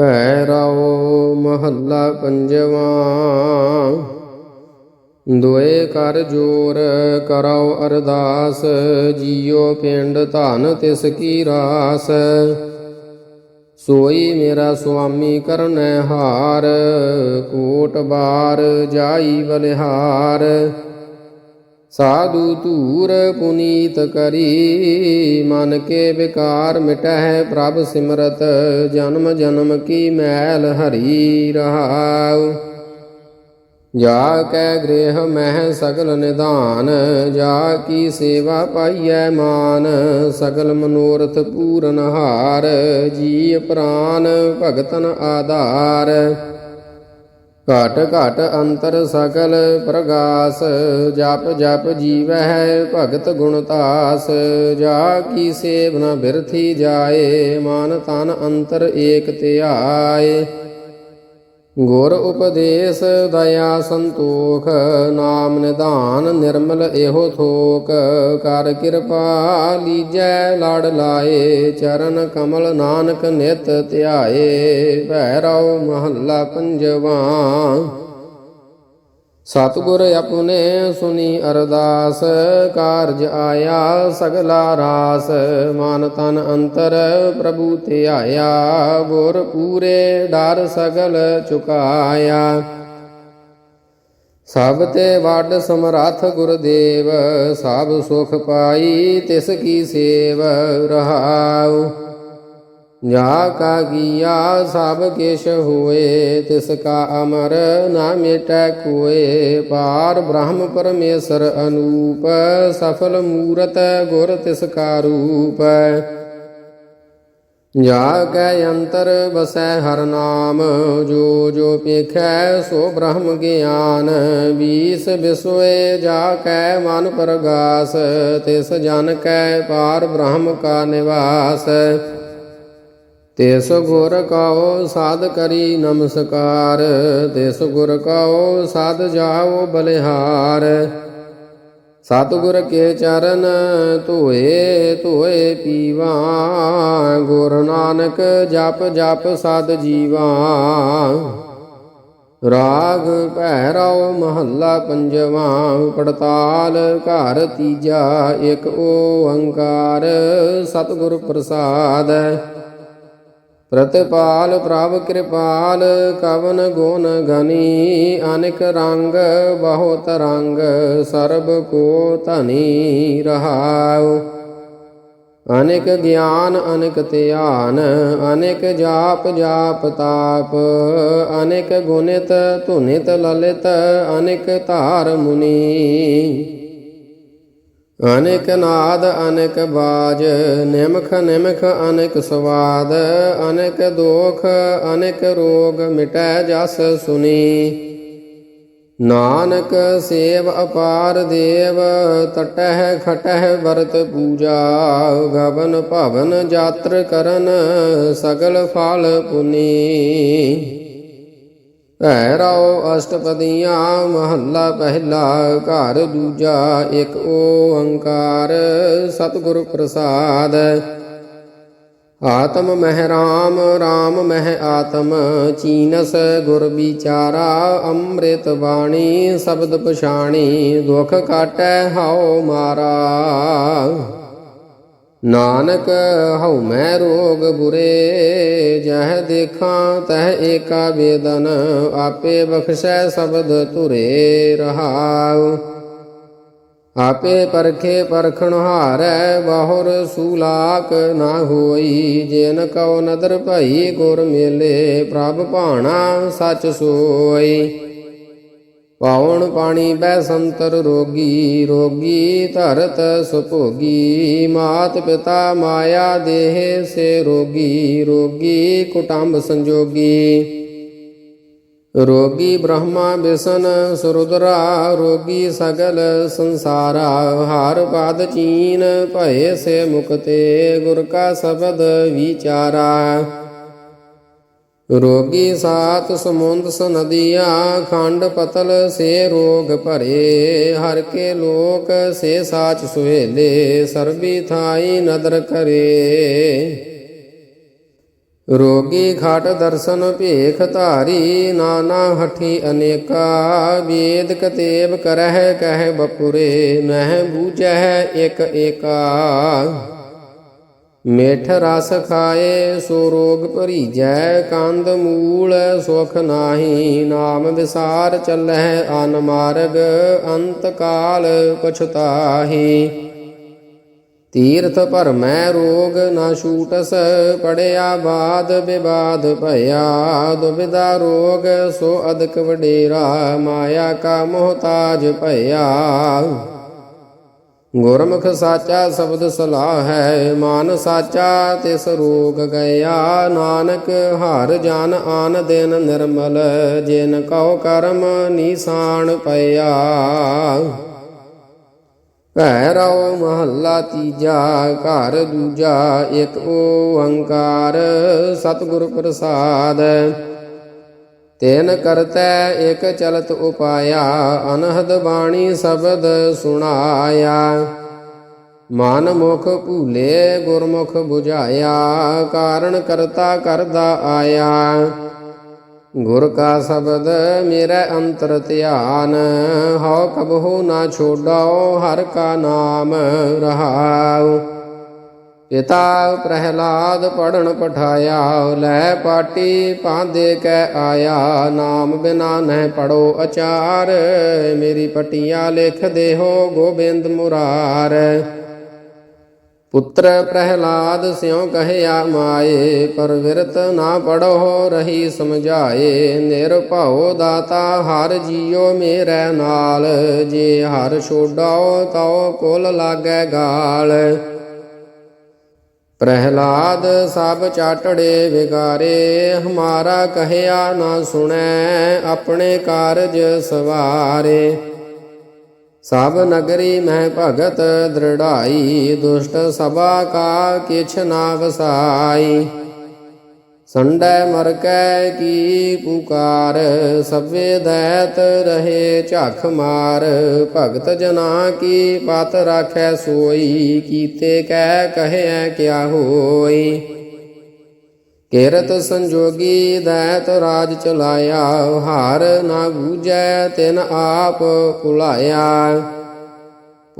ਭੈਰਵ ਮਹੱਲਾ ਪੰਜਵਾਂ। ਦੁਏ ਕਰ ਜੋਰ ਕਰਉ ਅਰਦਾਸ ਜੀਓ ਪਿੰਡ ਧਨ ਤਿਸ ਕੀ ਰਾਸ। ਸੋਈ ਮੇਰਾ ਸੁਆਮੀ ਕਰਨੈ ਹਾਰ, ਕੋਟ ਬਾਰ ਜਾਈ ਬਲਿਹਾਰ। ਸਾਧੂ ਧੂਰ ਪੁਨੀਤ ਕਰੀ, ਮਨ ਕੇ ਵਿਕਾਰ ਮਿਟਹਿ ਪ੍ਰਭ ਸਿਮਰਤ, ਜਨਮ ਜਨਮ ਕੀ ਮੈਲ ਹਰੀ ਰਹਾਉ। ਜਾ ਕੈ ਗ੍ਰਹਿ ਮਹਿ ਸਗਲ ਨਿਧਾਨ, ਜਾ ਕੀ ਸੇਵਾ ਪਾਈਐ ਮਾਨ, ਸਗਲ ਮਨੋਰਥ ਪੂਰਨ ਹਾਰ ਜੀ ਪ੍ਰਾਨ ਭਗਤਨ ਆਧਾਰ। ਘਟ ਘਟ ਅੰਤਰ ਸਕਲ ਪ੍ਰਗਾਸ, ਜਪ ਜਪ ਜੀਵਹਿ ਭਗਤ ਗੁਣਤਾਸ ਜਾ ਕੀ ਸੇਵ ਨ ਬਿਰਥੀ ਜਾਏ, ਮਾਨ ਤਨ ਅੰਤਰ ਏਕ ਧਿਆਏ ਗੁਰ ਉਪਦੇਸ਼ ਦਇਆ ਸੰਤੋਖ, ਨਾਮ ਨਿਧਾਨ ਨਿਰਮਲ ਇਹੋ ਥੋਕ। ਕਰ ਕਿਰਪਾ ਲੀਜੈ ਲੜ ਲਾਏ, ਚਰਨ ਕਮਲ ਨਾਨਕ ਨਿਤ ਧਿਆਏ। ਭੈਰਵ ਮਹੱਲਾ ਪੰਜਵਾਂ। ਸਤਿਗੁਰ ਆਪਣੇ ਸੁਨੀ ਅਰਦਾਸ, ਕਾਰਜ ਆਇਆ ਸਗਲਾ ਰਾਸ। ਮਨ ਤਨ ਅੰਤਰ ਪ੍ਰਭੂ ਤੇ ਆਇਆ, ਗੁਰ ਪੂਰੇ ਡਰ ਸਗਲ ਚੁਕਾਇਆ। ਸਭ ਤੇ ਵੱਡ ਸਮਰੱਥ ਗੁਰਦੇਵ, ਸਭ ਸੁਖ ਪਾਈ ਤਿਸ ਕੀ ਸੇਵ ਰਹਾਉ। ਜਾ ਕਾ ਕੀਆ ਸਭ ਕਿਛ ਹੋਏ, ਤਿਸ ਕਾ ਅਮਰ ਨਾ ਮਿਟੈ ਕੋਏ। ਪਾਰ ਬ੍ਰਹਮ ਪਰਮੇਸ਼ਰ ਅਨੂਪ, ਸਫਲ ਮੂਰਤ ਗੁਰ ਤਿਸ ਕਾ ਰੂਪ। ਜਾ ਕੈ ਅੰਤਰ ਵਸੈ ਹਰ ਨਾਮ, ਜੋ ਜੋ ਪੇਖੈ ਸੋ ਬ੍ਰਹਮ ਗਿਆਨ। ਬੀਸ ਵਿਸੋਏ ਜਾ ਕੈ ਮਨ ਪ੍ਰਗਾਸ, ਤਿਸ ਜਨ ਕੈ ਪਾਰ ਬ੍ਰਹਮ ਕਾ ਨਿਵਾਸ। ਤਿਸ ਗੁਰ ਕਾਓ ਸਾਧ ਕਰੀ ਨਮਸਕਾਰ ਤਿਸ ਗੁਰ ਕਾਓ ਸਾਧ ਜਾਓ ਬਲਿਹਾਰ। ਸਤਿਗੁਰ ਕੇ ਚਰਨ ਧੋਏ ਧੋਏ ਪੀਵਾ, ਗੁਰ ਨਾਨਕ ਜਪ ਜਪ ਸਦ ਜੀਵਾ। ਰਾਗ ਭੈਰਵ ਮਹੱਲਾ ਪੰਜਵਾਂ, ਪੜਤਾਲ ਘਰ ਤੀਜਾ ਇੱਕ ਓੰਕਾਰ, ਸਤਿਗੁਰ ਪ੍ਰਸਾਦ। ਪ੍ਰਤਪਾਲ ਪ੍ਰਭ ਕਿਰਪਾਲ, ਕਵਨ ਗੁਣ ਗਨੀ ਅਨੇਕ ਰੰਗ ਬਹੁਤ ਰੰਗ, ਸਰਬ ਕੋ ਧਨੀ ਰਹਾਉ। ਅਨੇਕ ਗਿਆਨ, ਅਨੇਕ ਧਿਆਨ, ਅਨੇਕ ਜਾਪ ਜਾਪ ਤਾਪ, ਅਨੇਕ ਗੁਣਿਤ ਧੁਨਿਤ ਲਲਿਤ, ਅਨੇਕ ਧਾਰ ਮੁਨੀ। ਅਨੇਕ ਨਾਦ, ਅਨੇਕ ਬਾਜ, ਨਿਮਖ ਨਿਮਖ ਅਨੇਕ ਸਵਾਦ, ਅਨੇਕ ਦੋਖ, ਅਨੇਕ ਰੋਗ ਮਿਟੈ ਜਸ ਸੁਨੀ। ਨਾਨਕ ਸੇਵ ਅਪਾਰ ਦੇਵ, ਤਟਹਿ ਖਟਹਿ ਵਰਤ ਪੂਜਾ, ਗਵਨ ਭਵਨ ਜਾਤਰ ਕਰਨ, ਸਗਲ ਫਲ ਪੁਨੀ। ਭੈਰਵ ਅਸ਼ਟਪਦੀਆਂ ਮਹੱਲਾ ਪਹਿਲਾ, ਘਰ ਦੂਜਾ ਇੱਕ ਓੰਕਾਰ ਸਤਿਗੁਰ ਪ੍ਰਸਾਦ। ਆਤਮ ਮਹਿ ਰਾਮ ਰਾਮ ਮਹਿ ਆਤਮ, ਚੀਨਸ ਗੁਰ ਵਿਚਾਰਾ, ਅੰਮ੍ਰਿਤ ਬਾਣੀ ਸ਼ਬਦ ਪਛਾਣੀ, ਦੁਖ ਕਾਟੈ ਹਉ ਮਾਰਾ। ਨਾਨਕ ਹਉ ਮੈ ਰੋਗ ਬੁਰੇ, ਜਹ ਦੇਖਾਂ ਤਹ ਏਕਾ ਵੇਦਨ, ਆਪੇ ਬਖਸ਼ੈ ਸ਼ਬਦ ਤੁਰੇ ਰਹਾਉ। ਆਪੇ ਪਰਖੇ ਪਰਖਣ ਹਾਰੈ, ਬਾਹੁਰ ਸੂਲਾਕ ਨਾ ਹੋਈ, ਜਿਨ ਕਉ ਨਦਰ ਭਈ ਗੁਰ ਮੇਲੇ, ਪ੍ਰਭ ਭਾਣਾ ਸਚ ਸੋਈ। ਪਾਉਣ ਪਾਣੀ ਬੈ ਸੰਤਰ ਰੋਗੀ ਰੋਗੀ ਧਰਤ ਸੁਭੋਗੀ, ਮਾਤ ਪਿਤਾ ਮਾਇਆ ਦੇਹ ਸੇ ਰੋਗੀ ਰੋਗੀ ਕੁਟੰਬ ਸੰਜੋਗੀ। ਰੋਗੀ ਬ੍ਰਹਮਾ ਬਿਸ਼ਨ ਸੁਰੁਦਰਾ, ਰੋਗੀ ਸਗਲ ਸੰਸਾਰਾ, ਹਰ ਪਦ ਚੀਨ ਭਏ ਸੇ ਮੁਕਤੇ, ਗੁਰ ਕਾ ਸ਼ਬਦ ਵਿਚਾਰਾ। ਰੋਗੀ ਸਾਤ ਸਮੁੰਦ ਸਨਦੀਆਂ, ਖੰਡ ਪਤਲ ਸੇ ਰੋਗ ਭਰੇ। ਹਰ ਕੇ ਲੋਕ ਸੇ ਸਾਚ ਸੁਹੇਲੇ, ਸਰਬੀ ਥਾਈ ਨਦਰ ਕਰੇ। ਰੋਗੀ ਖਟ ਦਰਸ਼ਨ ਭੇਖ ਧਾਰੀ, ਨਾਨਾ ਹਠੀ ਅਨੇਕਾ। ਵੇਦ ਕਤੇਬ ਕਰਹਿ ਕਹਿ ਬਪੁਰੇ, ਨਹਿ ਬੂਝੈ ਇਕ ਏਕਾ। ਮਿਠ ਰਸ ਖਾਏ ਸੋ ਰੋਗ ਭਰੀਜੈ, ਕੰਦ ਮੂਲ ਸੁਖ ਨਾਹੀ, ਨਾਮ ਵਿਸਾਰ ਚੱਲੈ ਅਨ ਮਾਰਗ, ਅੰਤ ਕਾਲ ਪਛਤਾਹੀ ਤੀਰਥ ਭਰਮੈ ਰੋਗ ਨਾ ਛੂਟਸ, ਪੜਿਆ ਬਾਦ ਵਿਵਾਦ ਭਇਆ। ਦੁਬਿਦਾ ਰੋਗ ਸੋ ਅਦਕ ਵਡੇਰਾ, ਮਾਇਆ ਕਾ ਮੋਹਤਾਜ ਭਇਆ। ਗੁਰਮੁਖ ਸਾਚਾ ਸ਼ਬਦ ਸਲਾਹ ਹੈ ਮਾਨ ਸਾਚਾ ਤਿਸ ਰੋਗ ਗਿਆ ਨਾਨਕ ਹਰ ਜਨ ਆਨ ਦਿਨ ਨਿਰਮਲ, ਜਿਨ ਕਉ ਕਰਮ ਨਿਸ਼ਾਨ ਪਿਆ ਭੈਰਵ ਮਹੱਲਾ ਤੀਜਾ, ਘਰ ਦੂਜਾ, ਇੱਕ ਓੰਕਾਰ ਸਤਿਗੁਰ ਪ੍ਰਸਾਦ। ਤੈਨ ਕਰਤੈ ਇਕ ਚਲਤ ਉਪਾਇਆ, ਅਨਹਦ ਬਾਣੀ ਸ਼ਬਦ ਸੁਣਾਇਆ। ਮਨ ਮੁਖ ਭੂਲੇ, ਗੁਰਮੁਖ 부ਝਾਇਆ ਕਾਰਨ ਕਰਤਾ ਕਰਦਾ ਆਇਆ। ਗੁਰ ਕਾ ਸ਼ਬਦ ਮੇਰਾ ਅੰਤਰ ਧਿਆਨ, ਹਉ ਕਬਹੂ ਨਾ ਛੋਡਾਓ ਹਰ ਕਾ ਨਾਮ ਰਹਾਉ। ਪਿਤਾ ਪ੍ਰਹਿਲਾਦ ਪੜਨ ਪਠਾਇਆ, ਲੈ ਪਾਟੀ ਪਾਂਦੇ ਕੈ ਆਇਆ, ਨਾਮ ਬਿਨਾ ਨਹਿ ਪੜੋ ਅਚਾਰ, ਮੇਰੀ ਪਟੀਆਂ ਲਿਖ ਦੇਹੋ ਗੋਬਿੰਦ ਮੁਰਾਰ। ਪੁੱਤਰ ਪ੍ਰਹਿਲਾਦ ਸਿਉ ਕਹਿਆ, ਮਾਏ ਪਰ ਵਿਰਤ ਨਾ ਪੜੋ ਰਹੀ ਸਮਝਾਏ, ਨਿਰਭਉ ਦਾਤਾ ਹਰ ਜੀਉ ਮੇਰੇ ਨਾਲ, ਜੇ ਹਰ ਛੋਡਾਓ ਤਉ ਕੁਲ ਲਾਗੈ ਗਾਲ। ਪ੍ਰਹਿਲਾਦ ਸਭ ਚਾਟੜੇ ਵਿਗਾਰੇ, ਹਮਾਰਾ ਕਹਿਆ ਨਾ ਸੁਣੈ, ਆਪਣੇ ਕਾਰਜ ਸਵਾਰੇ। ਸਭ ਨਗਰੀ ਮੈਂ ਭਗਤ ਦ੍ਰਿੜਾਈ, ਦੁਸ਼ਟ ਸਭਾ ਕਾ ਕਿਛ ਨਾ ਵਸਾਈ। ਸੰਡੈ ਮਰ ਕੈ ਕੀ ਪੁਕਾਰ, ਸਭੇ ਦੈਤ ਰਹੇ ਝਖ ਮਾਰ। ਭਗਤ ਜਨਾ ਕੀ ਪਤ ਰਾਖੈ ਸੋਈ, ਕੀਤੇ ਕੈ ਕਹਿਐ ਕਿਆ ਹੋਈ। ਕਿਰਤ ਸੰਜੋਗੀ ਦੈਤ ਰਾਜ ਚਲਾਇਆ, ਹਾਰ ਨਾ ਬੂਝੈ ਤਿਨ ਆਪ ਕੁਲਾਇਆ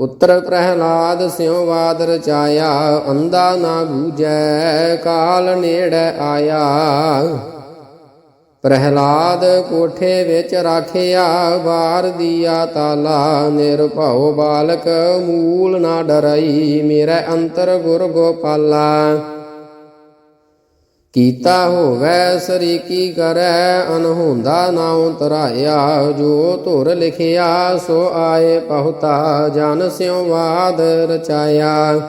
ਪੁੱਤਰ ਪ੍ਰਹਿਲਾਦ ਸਿਉ ਬਾਦ ਰਚਾਇਆ ਅੰਦਾ ਨਾ ਬੂਝੈ, ਕਾਲ ਨੇੜੇ ਆਇਆ। ਪ੍ਰਹਿਲਾਦ ਕੋਠੇ ਵਿੱਚ ਰਾਖਿਆ ਬਾਰ ਦੀਆ ਤਾਲਾ, ਨਿਰਭਉ ਬਾਲਕ ਮੂਲ ਨਾ ਡਰਈ, ਮੇਰੇ ਅੰਤਰ ਗੁਰ ਗੋਪਾਲਾ। ਕੀਤਾ ਹੋਵੇ ਸਰੀਕੀ ਕਰੈ ਅਨਹੋਂਦਾ ਨਾਉ ਤਰਾਇਆ ਜੋ ਧੁਰ ਲਿਖਿਆ, ਸੋ ਆਏ ਪਹੁਤਾ ਜਨ ਸਿਉ ਬਾਦ ਰਚਾਇਆ।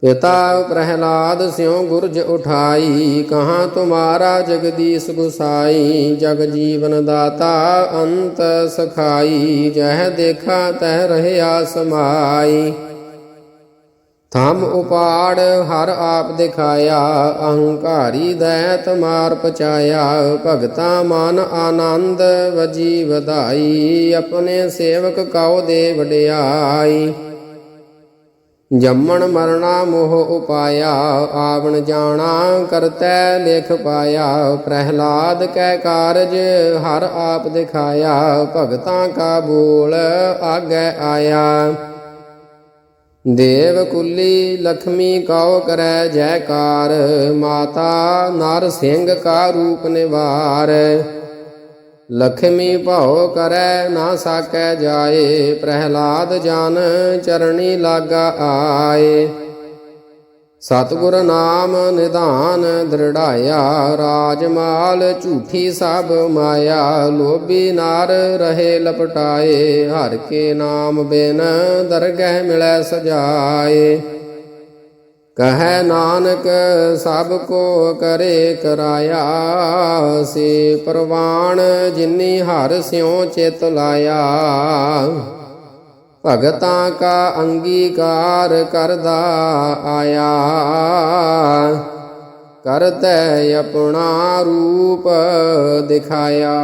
ਪਿਤਾ ਪ੍ਰਹਿਲਾਦ ਸਿਉ ਗੁਰਜ ਉਠਾਈ, ਕਹਾਂ ਤੁਮਾਰਾ ਜਗਦੀਸ਼ ਗੁਸਾਈ। ਜਗ ਜੀਵਨ ਦਾਤਾ ਅੰਤ ਸਖਾਈ, ਜਹ ਦੇਖਾ ਤਹ ਰਹਿਆ ਸਮਾਈ। ਹਮ ਉਪਾੜ ਹਰ ਆਪ ਦਿਖਾਇਆ, ਅਹੰਕਾਰੀ ਦੈਤ ਮਾਰ ਪਚਾਇਆ, ਭਗਤਾ ਮਨ ਆਨੰਦ ਵਜੀ ਵਧਾਈ, ਆਪਣੇ ਸੇਵਕ ਕਉ ਦੇ ਵਡਿਆਈ ਜੰਮਣ ਮਰਣਾ ਮੋਹ ਉਪਾਇਆ, ਆਵਣ ਜਾਣਾ ਕਰਤੈ ਲਿਖ ਪਾਇਆ, ਪ੍ਰਹਿਲਾਦ ਕੈ ਕਾਰਜ ਹਰ ਆਪ ਦਿਖਾਇਆ, ਭਗਤਾਂ ਕਾ ਬੋਲ ਆਗੇ ਆਇਆ। ਦੇਵ ਕੁੱਲੀ ਲਖਮੀ ਕਉ ਕਰੈ ਜੈਕਾਰ, ਮਾਤਾ ਨਰ ਸਿੰਘ ਕਾ ਰੂਪ ਨਿਵਾਰ। ਲਖਮੀ ਭਉ ਕਰੈ ਨਾ ਸਾਕੈ ਜਾਏ, ਪ੍ਰਹਿਲਾਦ ਜਨ ਚਰਣੀ ਲਾਗਾ ਆਏ। ਸਤਿਗੁਰ ਨਾਮ ਨਿਧਾਨ ਦ੍ਰਿੜਾਇਆ ਰਾਜਮਾਲ ਝੂਠੀ ਸਭ ਮਾਇਆ, ਲੋਭੀ ਨਾਰ ਰਹੇ ਲਪਟਾਏ, ਹਰ ਕੇ ਨਾਮ ਬਿਨ ਦਰਗਹਿ ਮਿਲੈ ਸਜਾਏ। ਕਹੈ ਨਾਨਕ, ਸਭ ਕੋ ਕਰੇ ਕਰਾਇਆ, ਸੇ ਪ੍ਰਵਾਣ ਜਿਨੀ ਹਰ ਸਿਉ ਚਿਤ ਲਾਇਆ। ਭਗਤਾਂ ਕਾ ਅੰਗੀਕਾਰ ਕਰਦਾ ਆਇਆ। ਕਰਤੈ ਆਪਣਾ ਰੂਪ ਦਿਖਾਇਆ।